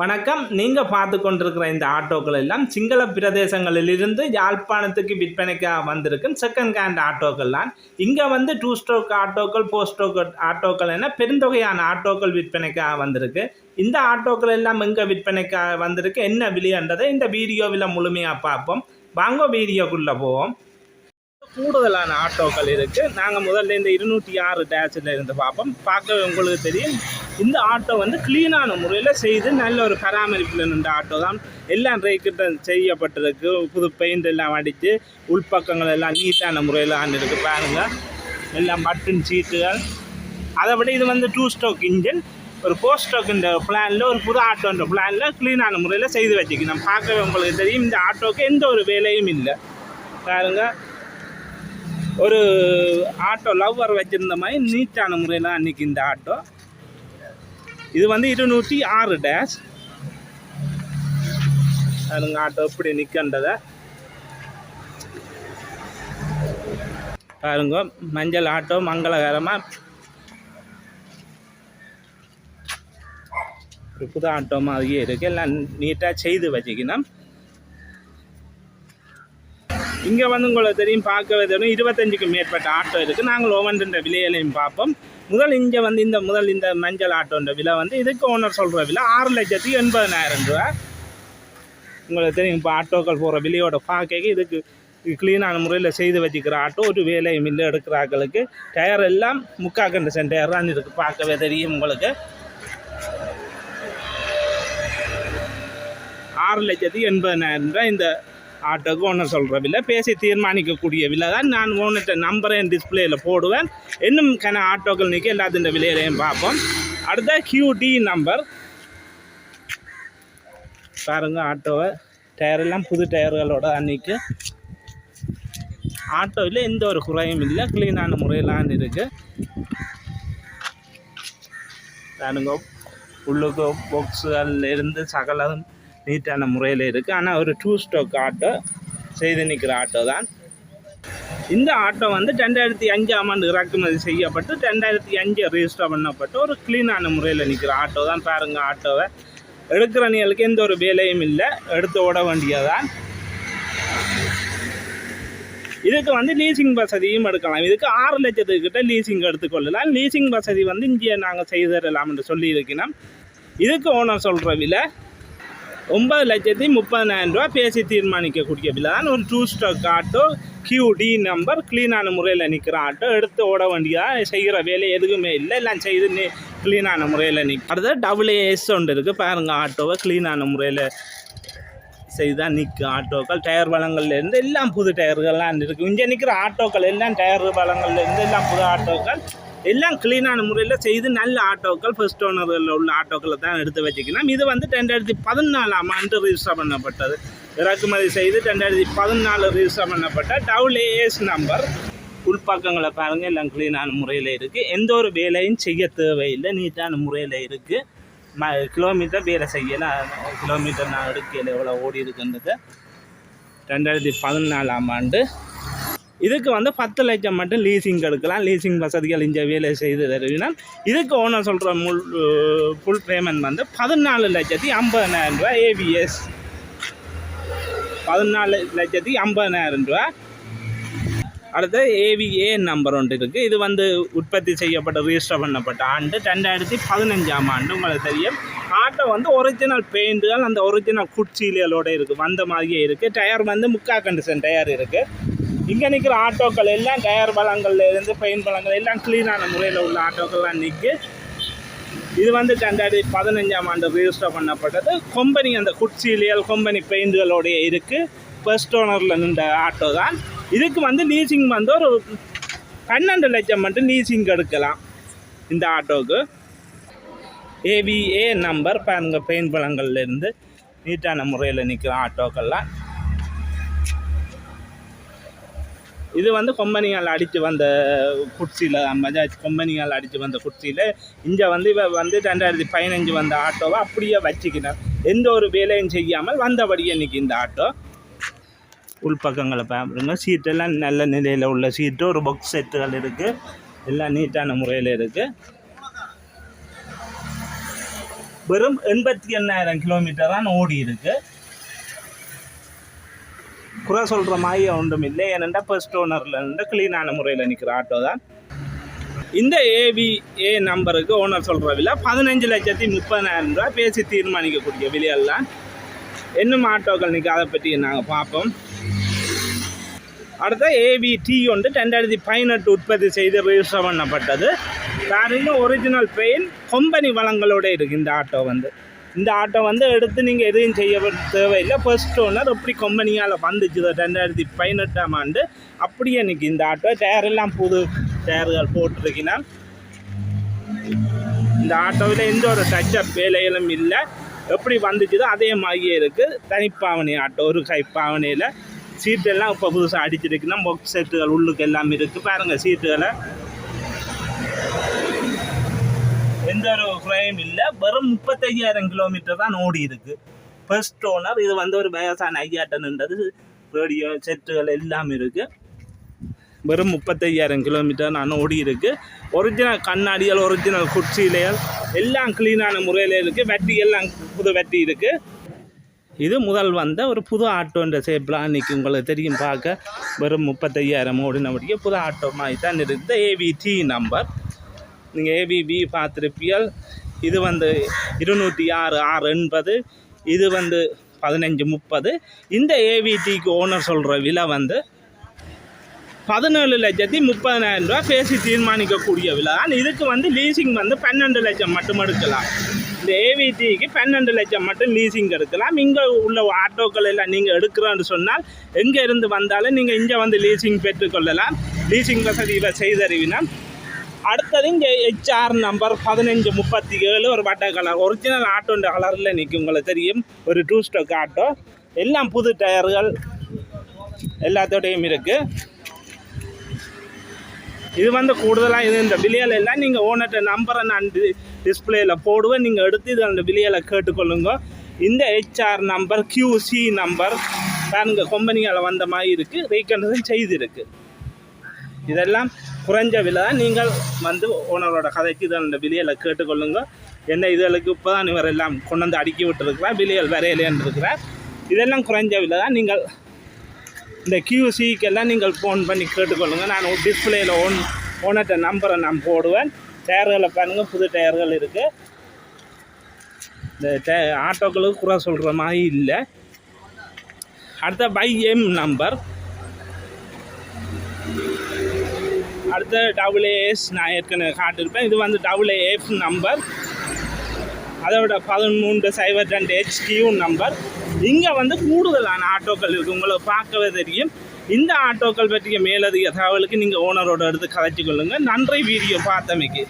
வணக்கம். நீங்கள் பார்த்து கொண்டிருக்கிற இந்த ஆட்டோக்கள் எல்லாம் சிங்கள பிரதேசங்களிலிருந்து யாழ்ப்பாணத்துக்கு விற்பனைக்காக வந்திருக்கும் செகண்ட் ஹேண்ட் ஆட்டோக்கள்லாம் இங்கே வந்து டூ ஸ்ட்ரோக் ஆட்டோக்கள் ஃபோர் ஸ்ட்ரோக் ஆட்டோக்கள் என பெருந்தொகையான ஆட்டோக்கள் விற்பனைக்காக வந்திருக்கு. இந்த ஆட்டோக்கள் எல்லாம் எங்கே விற்பனைக்காக வந்திருக்கு? என்ன விலைன்றதை இந்த வீடியோவில் முழுமையாக பார்ப்போம். வாங்க வீடியோக்குள்ளே போவோம். கூடுதலான ஆட்டோக்கள் இருக்குது நாங்கள் முதல்ல இந்த இருநூற்றி ஆறு டேஷில் இருந்து பார்ப்போம். பார்க்க உங்களுக்கு தெரியும். இந்த ஆட்டோ வந்து க்ளீனான முறையில் செய்து நல்ல ஒரு பராமரிப்பில் நின்ற ஆட்டோ தான். எல்லாம் ரேக்கிட்ட செய்யப்பட்டிருக்கு. புது பெயிண்ட் எல்லாம் அடித்து உள்பக்கங்கள் எல்லாம் நீட்டான முறையில் ஆண்டிருக்கு பாருங்கள் எல்லாம் பட்டன் சீட்டுகள் அதை விட இது வந்து டூ ஸ்ட்ரோக் இன்ஜின் ஒரு ஃபோர் ஸ்ட்ரோக் இந்த பிளானில் ஒரு புது ஆட்டோன்ற பிளானில் க்ளீனான முறையில் செய்து வச்சுக்கணும். பார்க்கவே உங்களுக்கு தெரியும் இந்த ஆட்டோக்கு எந்த ஒரு வேலையும் இல்லை. பாருங்க. ஒரு ஆட்டோ லவ்வர் வச்சுருந்த மாதிரி நீட்டான முறையில் அன்றைக்கி இந்த ஆட்டோ. இது வந்து இருநூற்றி ஆறு டேஷ் அதுங்க ஆட்டோ இப்படி நிற்கின்றதை பாருங்க மஞ்சள் ஆட்டோ மங்களகரமாக ஒரு புது ஆட்டோ மாதிரியே இருக்கு. எல்லாம் நீட்டாக செய்து வச்சுக்கணும். இங்கே வந்து உங்களுக்கு தெரியும் பார்க்கவே தெரியும். இருபத்தஞ்சுக்கு மேற்பட்ட ஆட்டோ இருக்குது நாங்கள் ஒவ்வொன்ற விலையிலையும் பார்ப்போம். முதல் இங்கே வந்து இந்த முதல் இந்த மஞ்சள் ஆட்டோன்ற விலை வந்து இதுக்கு ஓனர் சொல்கிற விலை ஆறு லட்சத்தி எண்பதனாயிரம் ரூபா. உங்களுக்கு தெரியும் இப்போ ஆட்டோக்கள் போகிற விலையோட பார்க்க இதுக்கு க்ளீனான முறையில் செய்து வச்சுக்கிற ஆட்டோ ஒரு வேலையும் இல்லை எடுக்கிறாக்களுக்கு டயர் எல்லாம் முக்கா கண்டிஷன் டயர் தான் இருக்குது பார்க்கவே தெரியும் உங்களுக்கு. ஆறு லட்சத்தி எண்பதனாயிரம் ரூபாய் இந்த ஆட்டோக்கு ஓனர் சொல்கிற விலை. பேசி தீர்மானிக்கக்கூடிய விலை தான். நான் ஓனர்கிட்ட நம்பரை என் டிஸ்பிளேயில் போடுவேன்? இன்னும் கன ஆட்டோக்கள் நிற்க எல்லாத்தின் விலையிலையும் பார்ப்போம். அடுத்த QD நம்பர் பாருங்கள் ஆட்டோவை. டயர் எல்லாம் புது டயர்களோட அன்றைக்கு ஆட்டோவில் எந்த ஒரு குறையும் இல்லை. க்ளீனான முறையிலான்னு இருக்குது பாருங்க உள்ளுக்கு பாக்ஸுகள் இருந்து சகலம் நீட்டான முறையில் இருக்குது ஆனால் ஒரு டூ ஸ்டோக் ஆட்டோ செய்து நிற்கிற ஆட்டோ தான். இந்த ஆட்டோ வந்து ரெண்டாயிரத்தி அஞ்சாம் ஆண்டு இறக்குமதி செய்யப்பட்டு ரெண்டாயிரத்தி அஞ்சு ரெஜிஸ்டர் பண்ணப்பட்டு ஒரு க்ளீனான முறையில் நிற்கிற ஆட்டோ தான். பாருங்கள் ஆட்டோவை எடுக்கிற நீளுக்கு எந்த ஒரு வேலையும் இல்லை. எடுத்து ஓட வேண்டியதான் இதுக்கு வந்து லீசிங் வசதியும் எடுக்கலாம். இதுக்கு ஆறு லட்சத்துக்கிட்ட லீசிங் எடுத்துக்கொள்ளலாம் லீசிங் வசதி வந்து இங்கே நாங்கள் செய்து தரலாம் என்று சொல்லியிருக்கிறோம். இதுக்கு ஓனர் சொல்கிற விலை ஒன்பது லட்சத்தி முப்பதினாயிரம் ரூபா பேசி தீர்மானிக்கக்கூடிய விலை தான் ஒரு two stroke auto QD number க்ளீனான முறையில் நிற்கிற ஆட்டோ எடுத்து ஓட வேண்டியதாக செய்கிற வேலை எதுவுமே இல்லை. எல்லாம் செய்து க்ளீனான முறையில் நிற்க அடுத்து டபுள் ஏஎஸ் ஒன்று இருக்குது பாருங்கள் ஆட்டோவை க்ளீனான முறையில் செய்தால் நிற்கும் ஆட்டோக்கள் டயர் வளங்கள்லேருந்து எல்லாம் புது டயர்கள்லாம் இருக்குது இங்கே நிற்கிற ஆட்டோக்கள் எல்லாம் டயர் வளங்கள்லேருந்து எல்லாம் புது ஆட்டோக்கள் எல்லாம் க்ளீனான முறையில் செய்து நல்ல ஆட்டோக்கள் ஃபர்ஸ்ட் ஓனரில் உள்ள ஆட்டோக்களை தான் எடுத்து வச்சுக்கணும். இது வந்து ரெண்டாயிரத்தி பதினாலாம் ஆண்டு ரிஜிஸ்டர் பண்ணப்பட்டது. இறக்குமதி செய்து ரெண்டாயிரத்தி பதினாலு ரிஜிஸ்டர் பண்ணப்பட்ட டபுள் ஏஎஸ் நம்பர். உள்பக்கங்களை பாருங்கள் எல்லாம் க்ளீனான முறையில் இருக்குது எந்த ஒரு வேலையும் செய்ய தேவையில்லை நீட்டான முறையில் இருக்குது ம கிலோமீட்டர் வேலை செய்யலாம் கிலோமீட்டர் நான் எடுக்கையில் எவ்வளோ ஓடி இருக்குன்றது. ரெண்டாயிரத்தி பதினாலாம் ஆண்டு இதுக்கு வந்து பத்து லட்சம் மட்டும் லீசிங் எடுக்கலாம். லீசிங் வசதிகள் இங்கே வேலை செய்து தருவினால் இதுக்கு ஓனர் சொல்கிற முல் ஃபுல் பேமெண்ட் வந்து பதினாலு லட்சத்தி ஐம்பதனாயிரம் ரூபா ஏபிஎஸ் பதினாலு லட்சத்தி ஐம்பதனாயிரம் ரூபா அடுத்து ஏவிஏ நம்பர் ஒன்று இருக்குது இது வந்து உற்பத்தி செய்யப்பட்ட ரிஜிஸ்டர் பண்ணப்பட்ட ஆண்டு. ரெண்டாயிரத்தி பதினஞ்சாம் ஆண்டு உங்களுக்கு தெரியும். ஆட்டோ வந்து ஒரிஜினல் பெயிண்ட்டுகள் அந்த ஒரிஜினல் குட்சீலியலோடு இருக்குது வந்த மாதிரியே இருக்குது டயர் வந்து முக்கா கண்டிஷன் டயர் இருக்குது இங்கே நிற்கிற ஆட்டோக்கள் எல்லாம் டயர் பழங்கள்ல இருந்து பெயிண்ட் பழங்கள் எல்லாம் க்ளீனான முறையில் உள்ள ஆட்டோக்கள்லாம் நிற்கு இது வந்து ரெண்டாயிரத்தி பதினஞ்சாம் ஆண்டு ரிஜிஸ்டர் பண்ணப்பட்டது. கொம்பனி அந்த குட்சீலியல் கொம்பனி பெயிண்ட்களோடைய இருக்குது ஃபர்ஸ்ட் ஓனரில் நின்ற ஆட்டோ தான். இதுக்கு வந்து லீசிங் வந்து ஒரு பன்னெண்டு லட்சம் மட்டும் லீசிங் எடுக்கலாம் இந்த ஆட்டோவுக்கு ஏபிஏ நம்பர் பாருங்கள் பெயிண்ட் பழங்கள்லேருந்து நீட்டான முறையில் நிற்கிற ஆட்டோக்கள்லாம். இது வந்து கொம்பனியால் அடித்து வந்த குர்சியில் பஜாஜ் கொம்பனியால் அடித்து வந்த குர்சியில் இங்கே வந்து இவ வந்து ரெண்டாயிரத்தி பதினஞ்சு வந்த ஆட்டோவை அப்படியே வச்சுக்கினார். எந்த ஒரு வேலையும் செய்யாமல் வந்தபடியே இன்னைக்கு இந்த ஆட்டோ. உள்பக்கங்களை பாருங்க. சீட்டெல்லாம் நல்ல நிலையில் உள்ள சீட்டு. ஒரு பாக்ஸ் செட்டுகள் இருக்குது எல்லாம் நீட்டான முறையில் இருக்குது வெறும் எண்பத்தி எண்ணாயிரம் கிலோமீட்டர் தான் ஓடி இருக்குது குறை சொல்கிற மாதிரி ஒன்றும் இல்லை. ஏனென்றால் ஃபர்ஸ்ட் ஓனரில் இருந்து க்ளீனான முறையில் நிற்கிற ஆட்டோ தான். இந்த ஏவிஏ நம்பருக்கு ஓனர் சொல்கிற விலை பதினஞ்சு லட்சத்தி முப்பதாயிரம் ரூபாய். பேசி தீர்மானிக்கக்கூடிய விலையெல்லாம் இன்னும் ஆட்டோக்கள் நிற்க அதை பற்றி நாங்கள் பார்ப்போம். அடுத்த ஏவிடி ஒன்று ரெண்டாயிரத்தி பதினெட்டு உற்பத்தி செய்து ரிஜிஸ்டர் பண்ணப்பட்டது. பாருங்க ஒரிஜினல் பெயின் கம்பெனி வளங்களோட இருக்குது இந்த ஆட்டோ வந்து. இந்த ஆட்டோ வந்து எடுத்து நீங்கள் எதுவும் செய்ய தேவையில்லை. ஃபர்ஸ்ட் ஓனர் எப்படி கம்பெனியால் வந்துச்சு. ரெண்டாயிரத்தி பதினெட்டாம் ஆண்டு அப்படியே எனக்கு இந்த ஆட்டோ டயர் எல்லாம் புது டயர்கள் போட்டிருக்கினால் இந்த ஆட்டோவில் எந்த ஒரு டச்சப் வேலைகளும் இல்லை. எப்படி வந்துச்சுதோ அதே மாதிரியே இருக்குது தனிப்பாவணி ஆட்டோ ஒரு கைப்பாவணியில் சீட்டெல்லாம் இப்போ புதுசாக அடிச்சிருக்குன்னா பொக்ஸ் செட்டுகள் உள்ளுக்கு எல்லாம் இருக்குது பாருங்கள் சீட்டுகளை எந்த ஒரு குறையும் இல்லை வெறும் முப்பத்தையாயிரம் கிலோமீட்டர் தான் ஓடி இருக்கு. ஃபர்ஸ்ட் ஓனர் இது வந்து ஒரு வயசான ஐயாட்டன்ன்றது ரேடியோ செட்டுகள் எல்லாம் இருக்கு. வெறும் முப்பத்தையாயிரம் கிலோமீட்டர் நான் ஓடி இருக்கு. ஒரிஜினல் கண்ணாடிகள் ஒரிஜினல் குச்சிலைகள் எல்லாம் க்ளீனான முறையில் இருக்குது வெட்டி எல்லாம் புது வெட்டி இருக்குது இது முதல் வந்த ஒரு புது ஆட்டோன்ற சேப்பில் அன்றைக்கி உங்களுக்கு தெரியும் பார்க்க. வெறும் முப்பத்தையாயிரம் ஓடினபடியே புது ஆட்டோ மாதிரி தான் இருக்குது ஏவிடி நம்பர் நீங்கள் ஏபிபி பார்த்துருப்பியல் இது வந்து இருநூற்றி ஆறு ஆறு எண்பது இது வந்து பதினஞ்சு முப்பது. இந்த ஏவிடிக்கு ஓனர் சொல்கிற விலை வந்து பதினேழு லட்சத்தி முப்பதினாயிரம் ரூபா பேசி தீர்மானிக்கக்கூடிய விலை. தான் இதுக்கு வந்து லீசிங் வந்து பன்னெண்டு லட்சம் மட்டும் எடுக்கலாம். இந்த ஏவிடிக்கு பன்னெண்டு லட்சம் மட்டும் லீசிங் எடுக்கலாம். இங்கே உள்ள ஆட்டோக்கள் எல்லாம் நீங்கள் எடுக்கிறோன்னு சொன்னால் எங்கே இருந்து வந்தாலும் நீங்கள் இங்கே வந்து லீசிங் பெற்றுக்கொள்ளலாம் லீசிங் வசதி இவை செய்தறிவினால் அடுத்தது இங்கே ஹெச்ஆர் நம்பர் பதினஞ்சு முப்பத்தி ஏழு ஒரு வட்ட கலர் ஒரிஜினல் ஆட்டோன்ற கலரில் நிற்கும் உங்களுக்கு தெரியும் ஒரு டூ ஸ்டோக் ஆட்டோ எல்லாம் புது டயர்கள் எல்லாத்தோடையும் இருக்குது இது வந்து கூடுதலாக இது இந்த விலையில எல்லாம் நீங்கள் ஓனர்கிட்ட நம்பரை நான் டிஸ்பிளேயில் போடுவேன் நீங்கள் எடுத்து இது அந்த விலையில கேட்டுக்கொள்ளுங்க இந்த ஹெச்ஆர் நம்பர் கியூசி நம்பர் பாருங்க கம்பெனியால் வந்த மாதிரி இருக்குது ரீகன்சன் செய்திருக்கு இதெல்லாம் குறைஞ்ச விலை தான். நீங்கள் வந்து ஓனரோட கதைக்கு இதோட விலையில் விலையில கேட்டுக்கொள்ளுங்க. என்ன இதுகளுக்கு இப்போ தான் இவர் எல்லாம் கொண்டு வந்து அடுக்கி விட்டுருக்கிறார் விலைகள் வரையிலேன்னு இருக்கிறார் இதெல்லாம் குறைஞ்ச விலை தான். நீங்கள் இந்த கியூசிக்கெல்லாம் நீங்கள் ஃபோன் பண்ணி கேட்டுக்கொள்ளுங்க. நான் டிஸ்பிளேயில் ஓன் ஓனர்கிட்ட நம்பரை நான் போடுவேன். டயர்களை பாருங்கள் புது டயர்கள் இருக்குது இந்த டே ஆட்டோக்களுக்கு குறை சொல்கிற மாதிரி இல்லை. அடுத்த பை எம் நம்பர் அடுத்த டபுள் ஏஎஸ் நான் ஏற்கனவே காட்டியிருப்பேன். இது வந்து டபுள் ஏஎஃப் நம்பர் அதோட பதிமூன்று சைபர் ரெண்டு ஹெச்டியூ நம்பர் இங்கே வந்து கூடுதலான ஆட்டோக்கள் இருக்குது உங்களுக்கு பார்க்கவே தெரியும். இந்த ஆட்டோக்கள் பற்றிய மேலதிக தகவலுக்கு நீங்கள் ஓனரோட எடுத்து கதைச்சு கொள்ளுங்கள் நன்றி வீடியோ பார்த்தமைக்கு.